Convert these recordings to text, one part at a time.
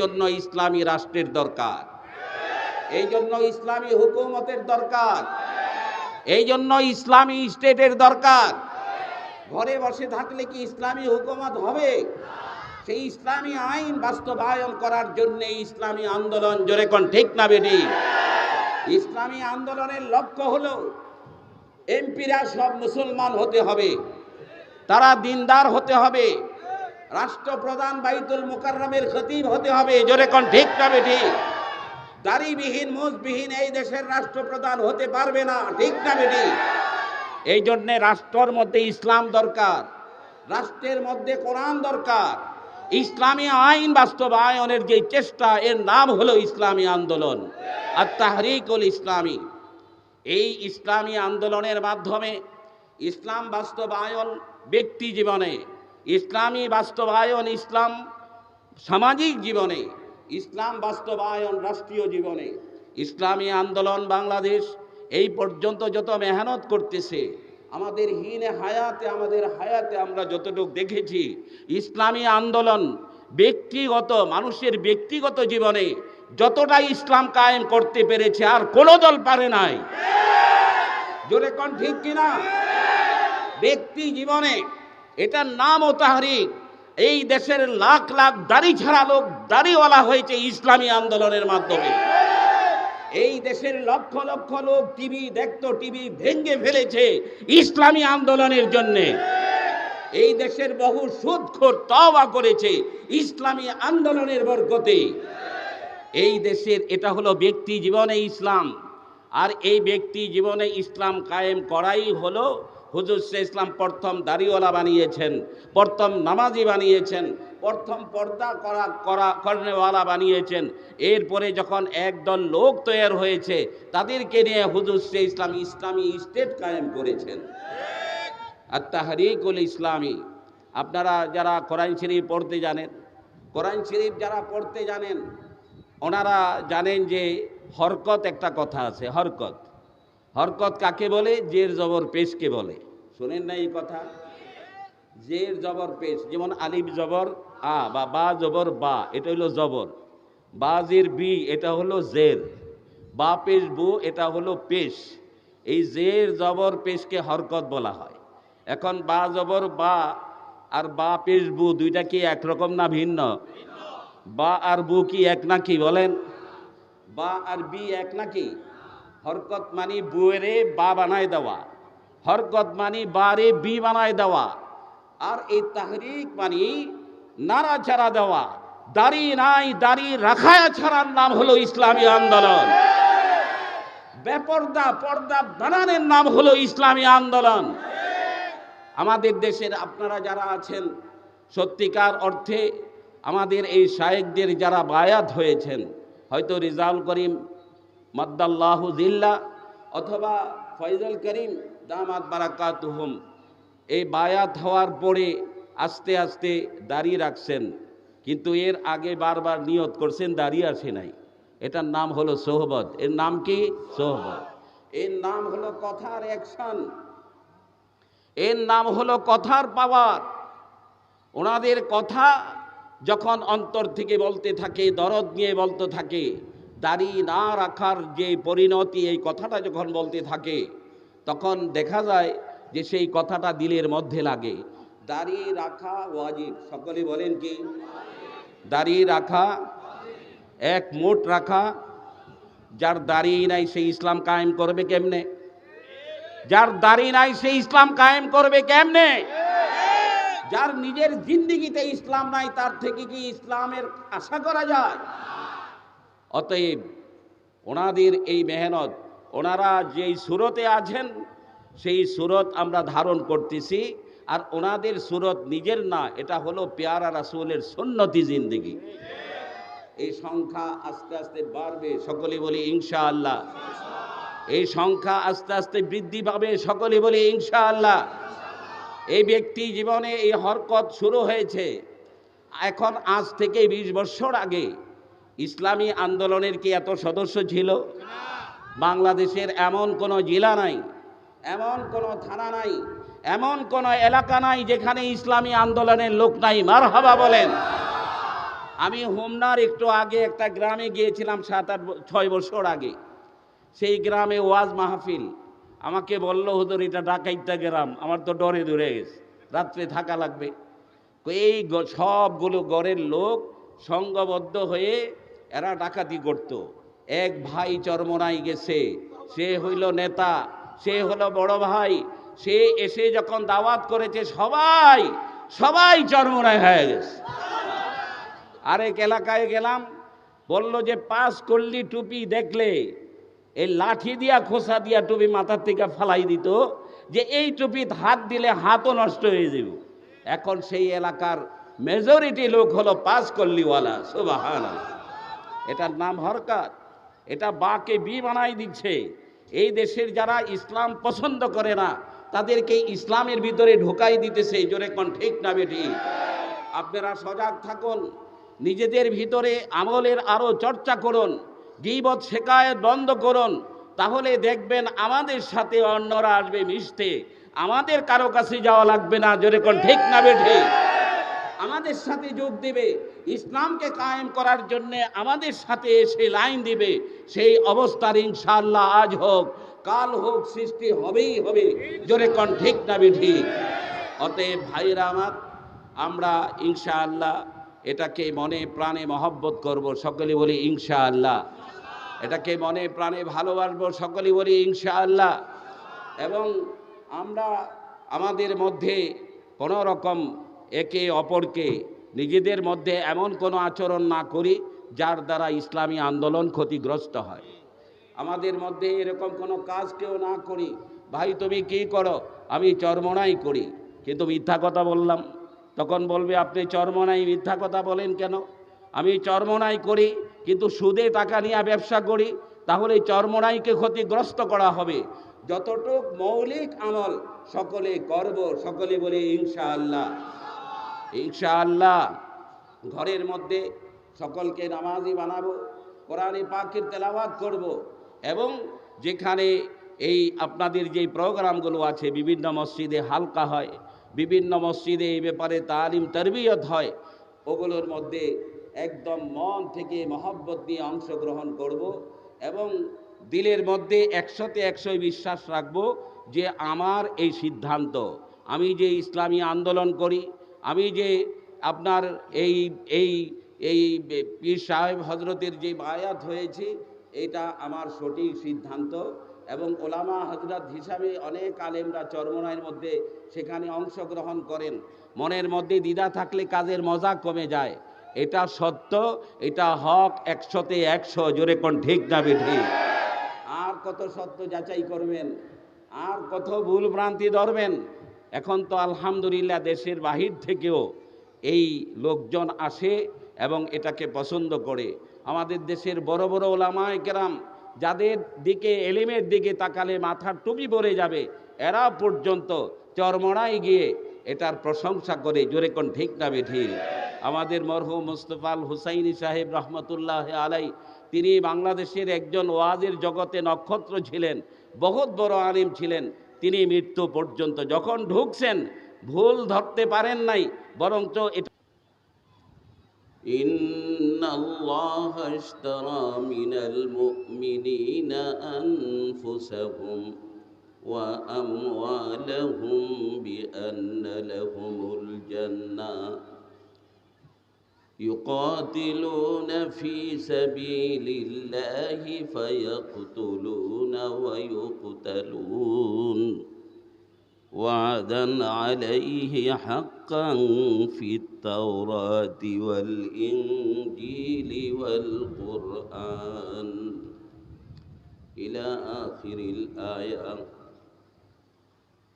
জন্য ইসলামী রাষ্ট্রের দরকার। এই জন্য ইসলামী হুকুমতের দরকার। এই জন্য ইসলামী স্টেটের দরকার। ঘরে বসে থাকলে কি ইসলামী হুকুমত হবে? সেই ইসলামী আইন বাস্তবায়ন করার জন্য ইসলামী আন্দোলন জোরে কোন ঠিক না বেটি? ইসলামী আন্দোলনের লক্ষ্য হলো, এমপিরা সব মুসলমান হতে হবে, তারা দিনদার হতে হবে রাষ্ট্রপ্রধান বাইতুল মুকাররমের খতিব হতে হবে। জোরে কোন ঠিক না বেটি দাড়িবিহীন, মুজবিহীন এই দেশের রাষ্ট্রপ্রধান হতে পারবে না। ঠিক না বেটি এই জন্যে রাষ্ট্রের মধ্যে ইসলাম দরকার, রাষ্ট্রের মধ্যে কোরআন দরকার। ইসলামী আইন বাস্তবায়নের যে চেষ্টা, এর নাম হলো ইসলামী আন্দোলন। আর তাহরিকুল ইসলামী। এই ইসলামী আন্দোলনের মাধ্যমে ইসলাম বাস্তবায়ন ব্যক্তি জীবনে ইসলামী বাস্তবায়ন ইসলাম সামাজিক জীবনে, ইসলাম বাস্তবায়ন রাষ্ট্রীয় জীবনে, ইসলামী আন্দোলন বাংলাদেশ এই পর্যন্ত যত মেহনত করতেছে, আমাদের হীনে হায়াতে, আমাদের হায়াতে আমরা যতটুকু দেখেছি, ইসলামী আন্দোলন ব্যক্তিগত, মানুষের ব্যক্তিগত জীবনে যতটা ইসলাম কায়েম করতে পেরেছে আর কোনো দল পারে নাই। জোরে কোন ঠিক কিনা? ব্যক্তি জীবনে এটার নাম ও তাহারিক, এই দেশের লাখ লাখ দাড়ি ছাড়া লোক, দাড়িওয়ালা হয়েছে ইসলামী আন্দোলনের মাধ্যমে। এই দেশের লক্ষ লক্ষ লোক টিভি দেখতো, টিভি ভেঙে ফেলেছে ইসলামী আন্দোলনের জন্যে। এই দেশের বহু সুদখোর তওবা করেছে ইসলামী আন্দোলনের বরকতে। এই দেশের এটা হলো ব্যক্তি জীবনে ইসলাম, আর এই ব্যক্তি জীবনে ইসলাম কায়েম করাই হলো হুজুর সে ইসলাম প্রথম দাড়িওয়ালা বানিয়েছেন, প্রথম নামাজি বানিয়েছেন, প্রথম পর্দা করা করা, কর্নেওয়ালা বানিয়েছেন। এরপরে যখন একদল লোক তৈরি হয়েছে, তাদেরকে নিয়ে হুজুর সে ইসলাম ইসলামী স্টেট কায়েম করেছেন। আর তাহরিকুল ইসলামী, আপনারা যারা কোরআন শরীফ পড়তে জানেন, কোরআন শরীফ যারা পড়তে জানেন, ওনারা জানেন যে হরকত একটা কথা আছে, হরকত। হরকত কাকে বলে? জের জবর পেশকে বলে। শোনেন না এই কথা। জের জবর পেশ, যেমন আলিফ জবর আ বা বা জবর বা, এটা হলো জবর। বা জের বি, এটা হলো জের। বা পেশ বু, এটা হলো পেশ। এই জের জবর পেশকে হরকত বলা হয়। এখন বা জবর বা আর বা পেশ বু দুইটা কি একরকম না ভিন্ন? বা আর বু কি এক নাকি বলেন? বা আর বি এক নাকি? হরকত মানি বুয়েরে বা বানায় দেওয়া। হরকত মানি বারে বি বানায় দেওয়া। আর এই তাহরিক মানি নাড়া ছাড়া দেওয়া। দাড়ি নাই, দাড়ি রাখায়া ছাড়ার নাম হলো ইসলামী আন্দোলন। বেপর্দা, পর্দা বানানের নাম হলো ইসলামী আন্দোলন। আমাদের দেশের আপনারা যারা আছেন, সত্যিকার অর্থে আমাদের এই শায়েকদের যারা বায়াত হয়েছেন, হয়তো রিজাউল করিম মাদ্দাল্লাহু জিল্লা অথবা ফয়জল করিম দামাত বারাকাতুহুম। এই বায়াত হওয়ার পরে আস্তে আস্তে দাঁড়িয়ে রাখছেন, কিন্তু এর আগে বারবার নিয়ত করছেন দাঁড়িয়ে আসে নাই। এটার নাম হলো সোহবত। এর নাম কি? সোহবত। এর নাম হলো কথার অ্যাকশন। এর নাম হলো কথার পাওয়ার। ওনাদের কথা যখন অন্তর থেকে বলতে থাকে, দরদ নিয়ে বলতে থাকে দাড়ি না রাখার যে পরিণতি এই কথাটা যখন বলতে থাকে, তখন দেখা যায় যে সেই কথাটা দিলের মধ্যে লাগে। দাড়ি রাখা ওয়াজিব। সকলে বলেন কি? দাড়ি রাখা, এক মোট রাখা। যার দাড়ি নাই সেই ইসলাম কায়েম করবে কেমনে? যার দাড়ি নাই সেই ইসলাম কায়েম করবে কেমনে? যার নিজের জিন্দিগিতে ইসলাম নাই, তার থেকে কি ইসলামের আশা করা যায়? অতএব ওনাদের এই মেহনত, ওনারা যেই সুরতে আছেন, সেই সুরত আমরা ধারণ করতেছি। আর ওনাদের সুরত নিজের না, এটা হলো পেয়ারা রাসুলের সুন্নতি জিন্দিগি। এই সংখ্যা আস্তে আস্তে বাড়বে, সকলে বলি ইনশা আল্লাহ এই সংখ্যা আস্তে আস্তে বৃদ্ধি পাবে, সকলে বলি ইনশা আল্লাহ এই ব্যক্তি জীবনে এই হরকত শুরু হয়েছে। এখন আজ থেকে বিশ বছর আগে ইসলামী আন্দোলনের কি এত সদস্য ছিল? বাংলাদেশের এমন কোনো জেলা নাই, এমন কোনো থানা নাই, এমন কোনো এলাকা নাই যেখানে ইসলামী আন্দোলনের লোক নাই। মার হাবা বলেন। আমি হোমনার একটু আগে একটা গ্রামে গিয়েছিলাম সাত আট ছয় বছর আগে। সেই গ্রামে ওয়াজ মাহফিল। আমাকে বলল, হুজুর, এটা ডাকাইটা গ্রাম। আমার তো ডরে দূরে গেছে। রাত্রে থাকা লাগবে। এই সবগুলো গড়ের লোক সংঘবদ্ধ হয়ে এরা ডাকাতি করত। এক ভাই চরমনাই গেছে, সে হইল নেতা, সে হলো বড় ভাই, সে এসে যখন দাওয়াত করেছে, সবাই সবাই চরমনাই হয়ে গেছে। আরেক এলাকায় গেলাম, বলল যে পাস করলি টুপি দেখলে, এই লাঠি দিয়া, খোসা দিয়া টুপি মাথার থেকে ফালাই দিত, যে এই টুপি হাত দিলে হাতও নষ্ট হয়ে যাবে। এখন সেই এলাকার মেজরিটি লোক হলো পাস করলিওয়ালা সুবাহান এটার নাম হরকাত। এটা বাকে বি বানাই দিচ্ছে। এই দেশের যারা ইসলাম পছন্দ করে না, তাদেরকে ইসলামের ভিতরে ঢোকাই দিতেছে জোরে কোন ঠিক না বেটি আপনারা সজাগ থাকুন, নিজেদের ভিতরে আমলের আরও চর্চা করুন, গিবত শেখায়ত বন্ধ করুন, তাহলে দেখবেন আমাদের সাথে অন্যরা আসবে মিশতে। আমাদের কারও কাছে যাওয়া লাগবে না, জোরে কোন ঠিক না বেঠে? আমাদের সাথে যোগ দেবে। ইসলামকে কায়েম করার জন্য আমাদের সাথে এসে লাইন দিবে, সেই অবস্থার ইনশাআল্লাহ আজ হোক, কাল হোক, সৃষ্টি হবেই হবে, জোরে কোন ঠিক না বেঠি অতএব ভাইরা আমার, আমরা ইনশাআল্লাহ এটাকে মনে প্রাণে মহব্বত করব, সকলে বলি ইনশাআল্লাহ। এটাকে মনে প্রাণে ভালোবাসবো, সকলে বলি ইনশাআল্লাহ। এবং আমরা আমাদের মধ্যে কোনো রকম একে অপরকে নিজেদের মধ্যে এমন কোনো আচরণ না করি যার দ্বারা ইসলামী আন্দোলন ক্ষতিগ্রস্ত হয়। আমাদের মধ্যে এরকম কোনো কাজ কেউ না করি। ভাই, তুমি কি করো? আমি চরমনাই করি। কিন্তু মিথ্যা কথা বললাম। তখন বলবে, আপনি চরমনাই, মিথ্যা কথা বলেন কেন? আমি চরমনাই করি, কিন্তু সুদে টাকা নিয়ে ব্যবসা করি, তাহলে চরমনাইকে ক্ষতিগ্রস্ত করা হবে। যতটুক মৌলিক আমল, সকলে করব, সকলে বলে ইনশাআল্লাহ। ইনশাআল্লাহ, ঘরের মধ্যে সকলকে নামাজি বানাবো, কোরআনে পাকের তেলাওয়াত করব, এবং যেখানে এই আপনাদের যে প্রোগ্রামগুলো আছে, বিভিন্ন মসজিদে হালকা হয়, বিভিন্ন মসজিদে এই ব্যাপারে তালিম, তরবিয়ত হয়, ওগুলোর মধ্যে একদম মন থেকে মহব্বত দিয়ে অংশগ্রহণ করব, এবং দিলের মধ্যে একশোতে একশোই বিশ্বাস রাখব যে আমার এই সিদ্ধান্ত, আমি যে ইসলামী আন্দোলন করি আমি যে আপনার এই এই এই পীর সাহেব হজরতের যে বায়াত হয়েছি, এটা আমার সঠিক সিদ্ধান্ত এবং ওলামা হজরত হিসাবে অনেক আলেমরা চরমনায়ের মধ্যে সেখানে অংশগ্রহণ করেন। মনের মধ্যে দ্বিধা থাকলে কাজের মজা কমে যায়। এটা সত্য, এটা হক একশোতে একশো, জোরে কোন ঠিক না ঠিক আর কত সত্য যাচাই করবেন, আর কত ভুল ভ্রান্তি ধরবেন। এখন তো আলহামদুলিল্লাহ দেশের বাহির থেকেও এই লোকজন আসে এবং এটাকে পছন্দ করে। আমাদের দেশের বড় বড় ওলামায় কেরাম যাদের দিকে, এলিমের দিকে তাকালে মাথার টুপি পরে যাবে, এরা পর্যন্ত চরমড়ায় গিয়ে এটার প্রশংসা করে। জোরে কোন ঠিক না বেঠিক আমাদের মরহুম মুস্তফাল হুসাইনি সাহেব রহমতুল্লাহ আলাই, তিনি বাংলাদেশের একজন ওয়াজের জগতে নক্ষত্র ছিলেন, বহুত বড় আলিম ছিলেন। তিনি মৃত্যু পর্যন্ত যখন ঢুকছেন ভুল ধরতে পারেন নাই বরঞ্চ এটা إن الله اشترى من المؤمنين أنفسهم وأموالهم بأن لهم الجنة يقاتلون في سبيل الله فيقتلون ويقتلون. وعدا عليه حقا في التوراة والإنجيل والقرآن. إلى آخر الآية.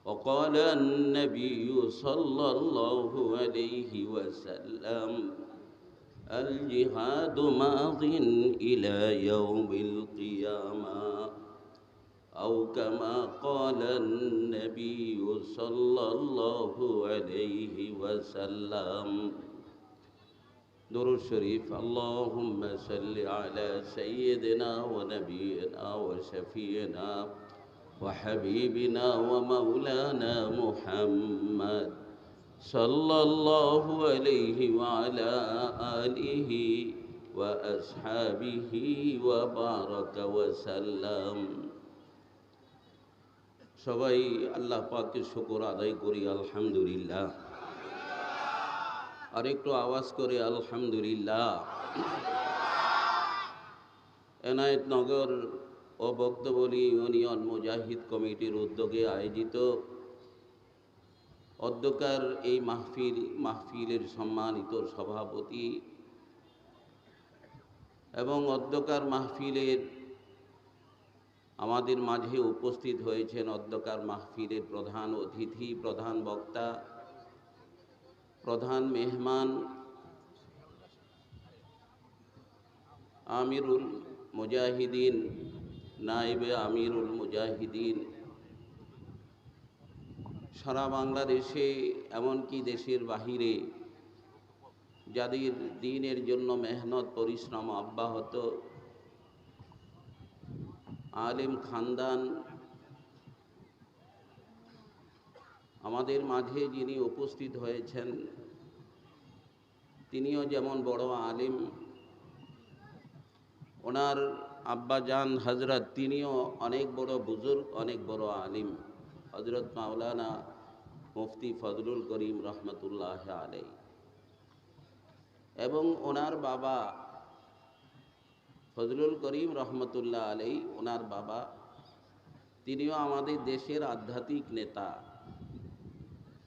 وقال النبي صلى الله عليه وسلم الجهاد ماض إلى يوم القيامة. أو كما قال النبي صلى الله عليه وسلم نور الشريف اللهم صل على سيدنا ونبينا وشفينا وحبيبنا ومولانا محمد صلى الله عليه وعلى آله وأصحابه وبارك وسلم সবাই আল্লাহ পাকের শুকর আদায় করি আলহামদুলিল্লাহ আর একটু আওয়াজ করে আলহামদুলিল্লাহ এনায়েতনগর ও বক্তবলী ইউনিয়ন মুজাহিদ কমিটির উদ্যোগে আয়োজিত অধ্যকার এই মাহফিল মাহফিলের সম্মানিত সভাপতি এবং অধ্যকার মাহফিলের আমাদের মাঝে উপস্থিত হয়েছেন অধ্যকার মাহফিলের প্রধান অতিথি, প্রধান বক্তা, প্রধান মেহমান আমিরুল মুজাহিদিন নাইবে আমিরুল মুজাহিদিন। সারা বাংলাদেশে, এমনকি দেশের বাহিরে যাদের দিনের জন্য মেহনত, পরিশ্রম অব্যাহত। আলিম খানদান আমাদের মাঝে যিনি উপস্থিত হয়েছেন, তিনিও যেমন বড় আলিম, ওনার আব্বাজান হজরত তিনিও অনেক বড় বুজুর্গ, অনেক বড় আলিম। হজরত মাওলানা মুফতি ফজলুল করিম রহমতুল্লাহ আলাই এবং ওনার বাবা ফজলুল করিম রহমতুল্লাহ আলাই ওনার বাবা, তিনিও আমাদের দেশের আধ্যাত্মিক নেতা।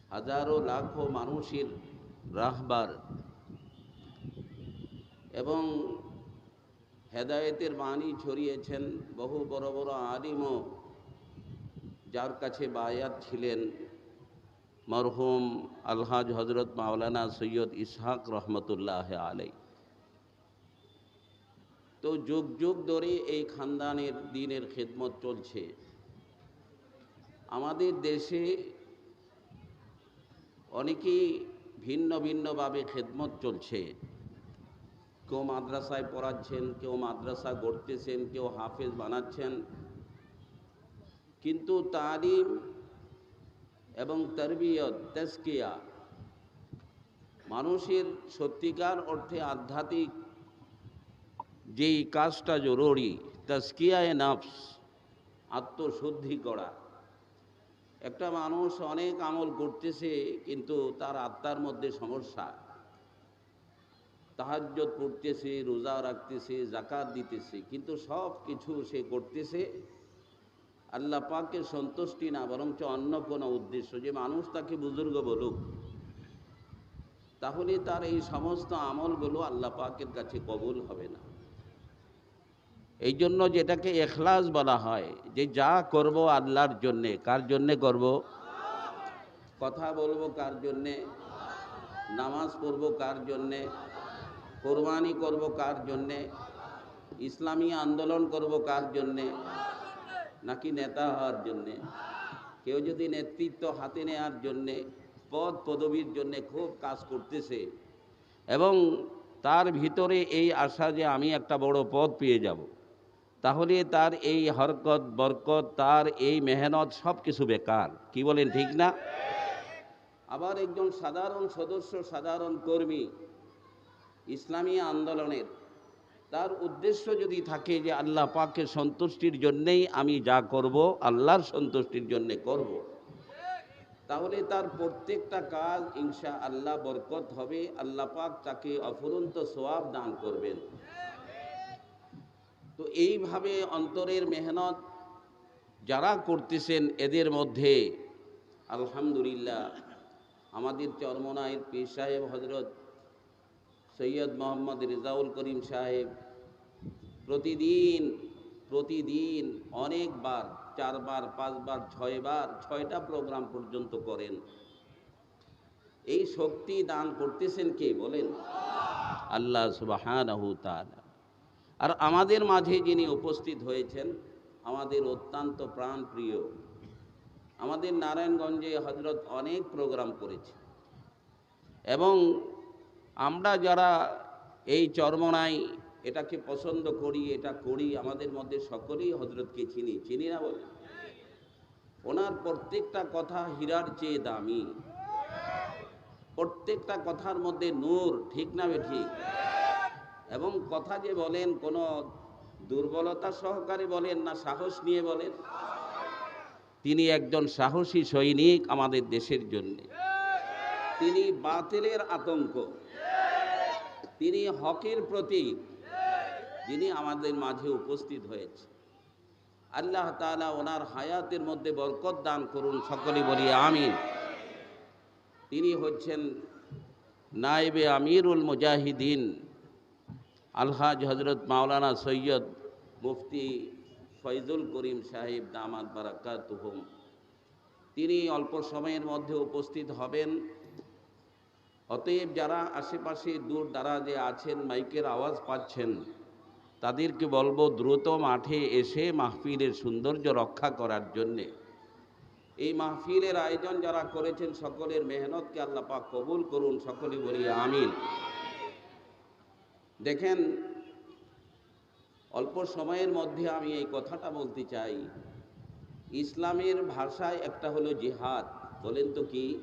হাজারো লাখো মানুষের রাহবার। এবং হেদায়েতের বাণী ছড়িয়েছেন বহু বড় বড় আলিমও যার কাছে বায়াত ছিলেন। মরহুম আলহাজ হজরত মাওলানা সৈয়দ ইসহাক রহমতুল্লাহ আলাই। তো যুগ যুগ ধরে এই খানদানের দিনের খেদমত চলছে। আমাদের দেশে অনেকেই ভিন্ন ভিন্নভাবে খেদমত চলছে। কেউ মাদ্রাসায় পড়াচ্ছেন, কেউ মাদ্রাসা গড়তেছেন, কেউ হাফেজ বানাচ্ছেন। কিন্তু তালিম এবং তরবিয়ত, তেজকিয়া। মানুষের সত্যিকার অর্থে আধ্যাত্মিক যেই কাজটা জরুরি তস্কিয়ায় নাফস, আত্মশুদ্ধি করা। একটা মানুষ অনেক আমল করতেছে, কিন্তু তার আত্মার মধ্যে সমস্যা। তাহাজ্জত পড়তেছে, রোজা রাখতেছে জাকাত দিতেছে, কিন্তু সব কিছু সে করতেছে আল্লাহ পাকের সন্তুষ্টি না, বরঞ্চ অন্য কোনো উদ্দেশ্য। যে মানুষ তাকে বুজুর্গ বলুক, তাহলে তার এই সমস্ত আমলগুলো আল্লাহ পাকের কাছে কবুল হবে না। এই জন্য যেটাকে এখলাস বলা হয়, যে যা করব আল্লাহর জন্যে, কার জন্যে করব? কথা বলব কার জন্যে? নামাজ পড়ব কার জন্যে? কোরবানি করব কার জন্যে? ইসলামী আন্দোলন করব কার জন্যে? নাকি নেতা হওয়ার জন্যে? কেউ যদি নেতৃত্ব হাতে নেওয়ার জন্যে, পদ পদবীর জন্যে খুব কাজ করতেছে, এবং তার ভিতরে এই আশা যে আমি একটা বড় পদ পেয়ে যাব, তাহলে তার এই হরকত, বরকত, তার এই মেহনত সব কিছু বেকার। কি বলেন, ঠিক না? আবার একজন সাধারণ সদস্য, সাধারণ কর্মী, ইসলামী আন্দোলনের তার উদ্দেশ্য যদি থাকে যে আল্লাহ পাকের সন্তুষ্টির জন্যেই আমি যা করব, আল্লাহর সন্তুষ্টির জন্যে করব। তাহলে তার প্রত্যেকটা কাজ ইনশা আল্লাহ বরকত হবে আল্লাহ পাক তাকে অফুরন্ত সোয়াব দান করবেন তো এইভাবে অন্তরের মেহনত যারা করতেছেন, এদের মধ্যে আলহামদুলিল্লাহ আমাদের চরমনায়ের পীর সাহেব হজরত সৈয়দ মোহাম্মদ রেজাউল করিম সাহেব প্রতিদিন প্রতিদিন অনেকবার, চারবার, পাঁচবার, ছয়বার, ছয়টা প্রোগ্রাম পর্যন্ত করেন। এই শক্তি দান করতেছেন কে বলেন? আল্লাহ সুবাহানাহু তাআলা। আর আমাদের মাঝে যিনি উপস্থিত হয়েছেন, আমাদের অত্যন্ত প্রাণপ্রিয়। আমাদের নারায়ণগঞ্জে হজরত অনেক প্রোগ্রাম করেছে। এবং আমরা যারা এই চরমনাই এটাকে পছন্দ করি, এটা করি, আমাদের মধ্যে সকলেই হজরতকে চিনি। চিনি না বলে? ওনার প্রত্যেকটা কথা হীরার চেয়ে দামি। প্রত্যেকটা কথার মধ্যে নূর, ঠিক না ঠিক? এবং কথা যে বলেন, কোনো দুর্বলতা সহকারে বলেন না, সাহস নিয়ে বলেন, তিনি একজন সাহসী সৈনিক আমাদের দেশের জন্য। তিনি বাতিলের আতঙ্ক। তিনি হকের প্রতীক। যিনি আমাদের মাঝে উপস্থিত হয়েছে। আল্লাহ তাআলা ওনার হায়াতের মধ্যে বরকত দান করুন, সকলে বলি আমিন। তিনি হচ্ছেন নায়েবে আমিরুল মুজাহিদিন, আলহাজ হজরত মাওলানা সৈয়দ মুফতি ফয়জুল করিম সাহেব দামাত বারাকাতুহুম। তিনি অল্প সময়ের মধ্যে উপস্থিত হবেন। অতএব যারা আশেপাশে দূর দারাজে আছেন, মাইকের আওয়াজ পাচ্ছেন তাদেরকে বলব দ্রুত মাঠে এসে মাহফিলের সৌন্দর্য রক্ষা করার জন্যে। এই মাহফিলের আয়োজন যারা করেছেন সকলের মেহনতকে আল্লাহ পাক কবুল করুন, সকলে বলি আমিন। দেখেন, অল্প সময়ের মধ্যে আমি এই কথাটা বলতে চাই। ইসলামের ভাষায় একটা হলো জিহাদ। বলেন তো কি?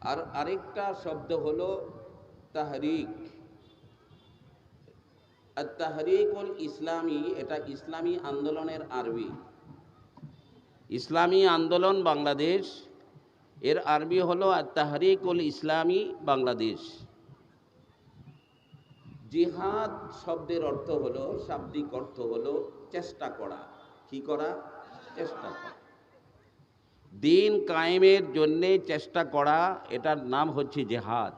আর আরেকটা শব্দ হলো তাহরিক। তাহরিকুল ইসলামী, এটা ইসলামী আন্দোলনের আরবি। ইসলামী আন্দোলন বাংলাদেশ, এর আরবি হলো তাহরিকুল ইসলামী বাংলাদেশ। জিহাদ শব্দের অর্থ হলো, শাব্দিক অর্থ হলো চেষ্টা করা। কি করা? চেষ্টা করা। দিন কায়েমের জন্যে চেষ্টা করা, এটার নাম হচ্ছে জেহাদ।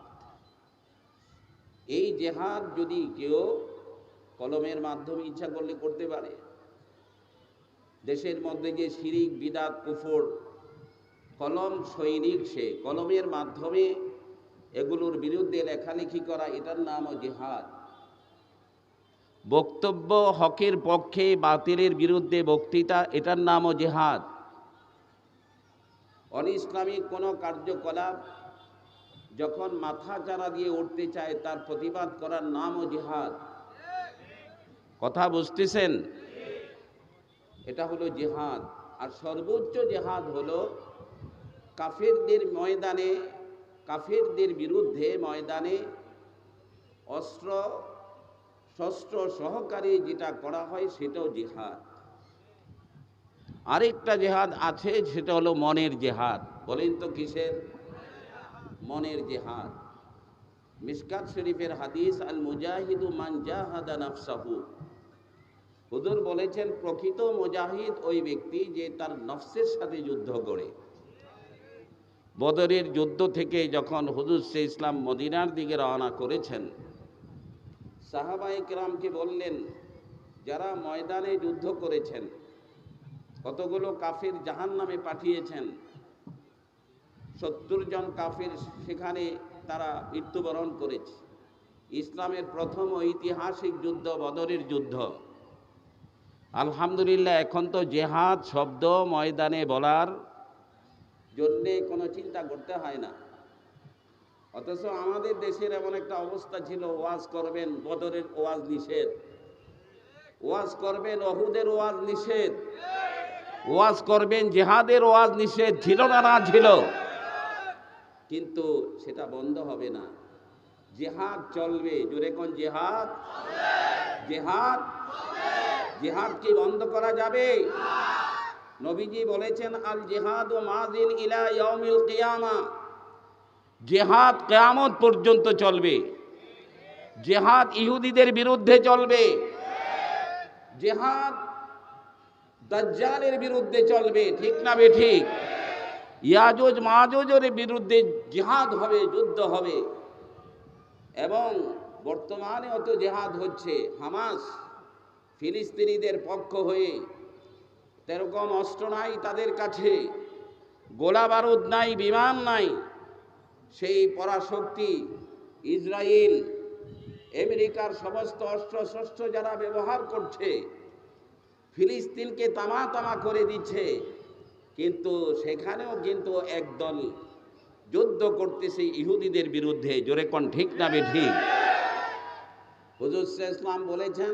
এই জেহাদ যদি কেউ কলমের মাধ্যমে ইচ্ছা করলে করতে পারে। দেশের মধ্যে যে শিরিক, বিদাত, কুফর, কলম, সৈনিক সে, কলমের মাধ্যমে এগুলোর বিরুদ্ধে লেখালেখি করা, এটার নামও জেহাদ। বক্তব্য হকের পক্ষে বাতিলের বিরুদ্ধে বক্তৃতা, এটার নামও জেহাদ। অন ইসলামিক কোনো কার্যকলাপ যখন মাথা চারা দিয়ে উঠতে চায়, তার প্রতিবাদ করার নামও জিহাদ। কথা বুঝতেছেন? এটা হলো জেহাদ। আর সর্বোচ্চ জেহাদ হলো কাফেরদের ময়দানে, কাফেরদের বিরুদ্ধে ময়দানে অস্ত্র, শস্ত্র সহকারে যেটা করা হয় সেটাও জিহাদ। আরেকটা জেহাদ আছে, সেটা হলো মনের জেহাদ। বলেন তো কিসের? মনের জেহাদ। মিসকাত শরীফের হাদিস, আল মুজাহিদু মান জাহাদা নাফসাহু। হুজুর বলেছেন, প্রকৃত মুজাহিদ ওই ব্যক্তি যে তার নফসের সাথে যুদ্ধ করে। বদরের যুদ্ধ থেকে যখন হুজুর সে ইসলাম মদিনার দিকে রওনা করেছেন সাহাবাই কেরামকে বললেন, যারা ময়দানে যুদ্ধ করেছেন, কতগুলো কাফির জাহান নামে পাঠিয়েছেন, সত্তর জন কাফির সেখানে তারা মৃত্যুবরণ করেছে। ইসলামের প্রথম ঐতিহাসিক যুদ্ধ বদরের যুদ্ধ। আলহামদুলিল্লাহ, এখন তো জেহাদ শব্দ ময়দানে বলার জন্যে কোনো চিন্তা করতে হয় না। অথচ আমাদের দেশের এমন একটা অবস্থা ছিল, ওয়াজ করবেন, বদরের ওয়াজ নিষেধ। ওয়াজ করবেন অহুদের ওয়াজ নিষেধ। ওয়াজ করবেন, জেহাদের ওয়াজ নিষেধ ছিল না না ছিল। কিন্তু সেটা বন্ধ হবে না। জেহাদ চলবে। জোরে কোন জেহাদ? জেহাদ জেহাদ কি বন্ধ করা যাবে। নবীজি বলেছেন আল জেহাদ ও মাদিন ইলা ইয়াউমিল কিয়ামা। জেহাদ কেয়ামত পর্যন্ত চলবে। জেহাদ ইহুদিদের বিরুদ্ধে চলবে। জেহাদ দাজ্জালের বিরুদ্ধে চলবে, ঠিক না বে ঠিক? ইয়াজুজ মাহাজের বিরুদ্ধে জিহাদ হবে, যুদ্ধ হবে। এবং বর্তমানে অত জেহাদ হচ্ছে, হামাস ফিলিস্তিনিদের পক্ষ হয়ে, তেরকম অস্ত্র নাই তাদের কাছে, গোলা বারুদ নাই, বিমান নাই, সেই পরাশক্তি ইসরায়েল আমেরিকার সমস্ত অস্ত্র শস্ত্র যারা ব্যবহার করছে, ফিলিস্তিনকে তামা তামা করে দিচ্ছে। কিন্তু সেখানেও কিন্তু একদল যুদ্ধ করতেছে ইহুদিদের বিরুদ্ধে। জোরে কোন ঠিক না বে ঠিক? হুজুর ইসলাম বলেছেন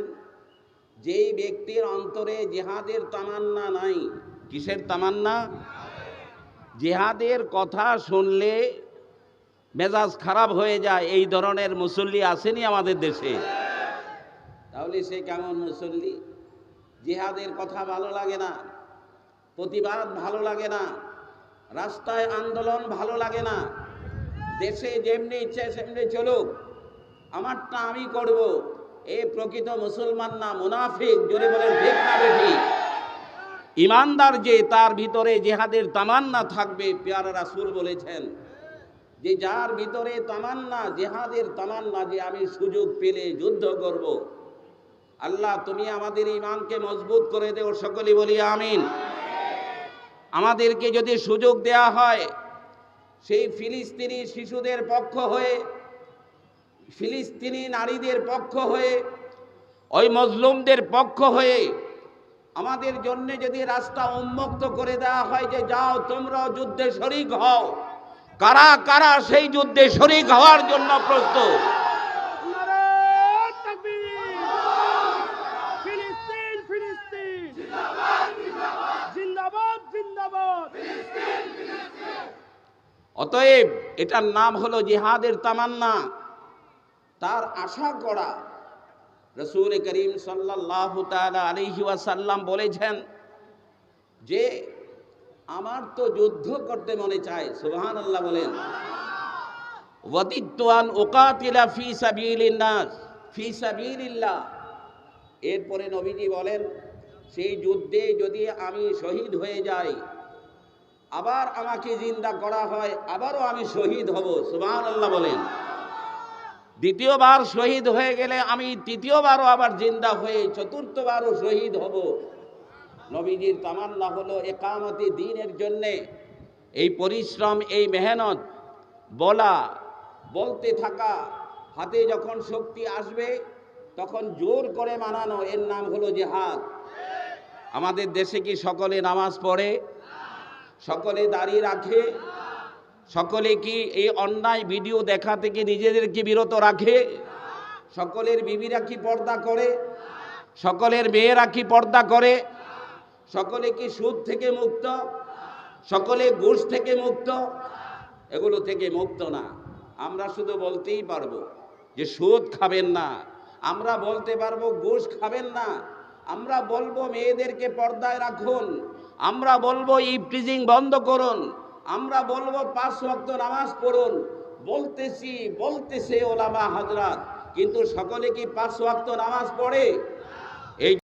যেই ব্যক্তির অন্তরে জেহাদের তামান্না নাই, কিসের তামান্না? জেহাদের কথা শুনলে মেজাজ খারাপ হয়ে যায়, এই ধরনের মুসল্লি আসেনি আমাদের দেশে। তাহলে সে কেমন মুসল্লি? জিহাদের কথা ভালো লাগে না, প্রতিবাদ ভালো লাগে না, রাস্তায় আন্দোলন ভালো লাগে না, দেশে যেমনি ইচ্ছে সেমনি চলুক, আমারটা আমি করব। এ প্রকৃত মুসলমান না মুনাফিক, জোরে বলেন ইমানদার যে তার ভিতরে জেহাদের তামান্না থাকবে, পেয়ারা রাসূল বলেছেন, যে যার ভিতরে তামান্না, জেহাদের তামান্না যে আমি সুযোগ পেলে যুদ্ধ করব। আল্লাহ, তুমি আমাদের ইমানকে মজবুত করে দেও সকলে বলি আমিন। আমাদেরকে যদি সুযোগ দেয়া হয়, সেই ফিলিস্তিনি শিশুদের পক্ষ হয়ে ফিলিস্তিনি নারীদের পক্ষ হয়ে ওই মজলুমদের পক্ষ হয়ে আমাদের জন্য যদি রাস্তা উন্মুক্ত করে দেওয়া হয় যে যাও তোমরাও যুদ্ধে শরিক হও কারা কারা সেই যুদ্ধে শরিক হওয়ার জন্য প্রস্তুত? অতএব এটার নাম হলো জিহাদের তামান্না। তার আশা করা রসুল করিম সাল্লাহ আলহি ওয়াসাল্লাম বলেছেন যে আমার তো যুদ্ধ করতে মনে চায় সুবহান আল্লাহ বলেন ওকাতিলা এরপরে নবীজি বলেন, সেই যুদ্ধে যদি আমি শহীদ হয়ে যাই, আবার আমাকে জিন্দা করা হয়, আবারও আমি শহীদ হব সুবহান আল্লাহ বলেন। দ্বিতীয়বার শহীদ হয়ে গেলে আমি তৃতীয়বারও আবার জিন্দা হয়ে চতুর্থবারও শহীদ হব। নবীজির তামান্না হলো একামতি দিনের জন্যে। এই পরিশ্রম, এই মেহনত, বলা, বলতে থাকা, হাতে যখন শক্তি আসবে, তখন জোর করে মানানো, এর নাম হলো জেহাদ। আমাদের দেশে কি সকলে নামাজ পড়ে? সকলে দাঁড়িয়ে রাখে? সকলে কি এই অন্যায় ভিডিও দেখা থেকে নিজেদেরকে বিরত রাখে? সকলের বিবিরা কি পর্দা করে? সকলের মেয়েরা কি পর্দা করে? সকলে কি সুদ থেকে মুক্ত? সকলে ঘুষ থেকে মুক্ত? এগুলো থেকে মুক্ত না। আমরা শুধু বলতেই পারব যে সুদ খাবেন না। আমরা বলতে পারব ঘুষ খাবেন না। আমরা বলব মেয়েদেরকে পর্দায় রাখুন। আমরা বলব ইফটিজিং বন্ধ করুন। আমরা বলব পাঁচ ওয়াক্ত নামাজ পড়ুন। বলতেছি, বলতেছে ওলামা হাজরাত কিন্তু সকলে কি পাঁচ ওয়াক্ত নামাজ পড়ে? এই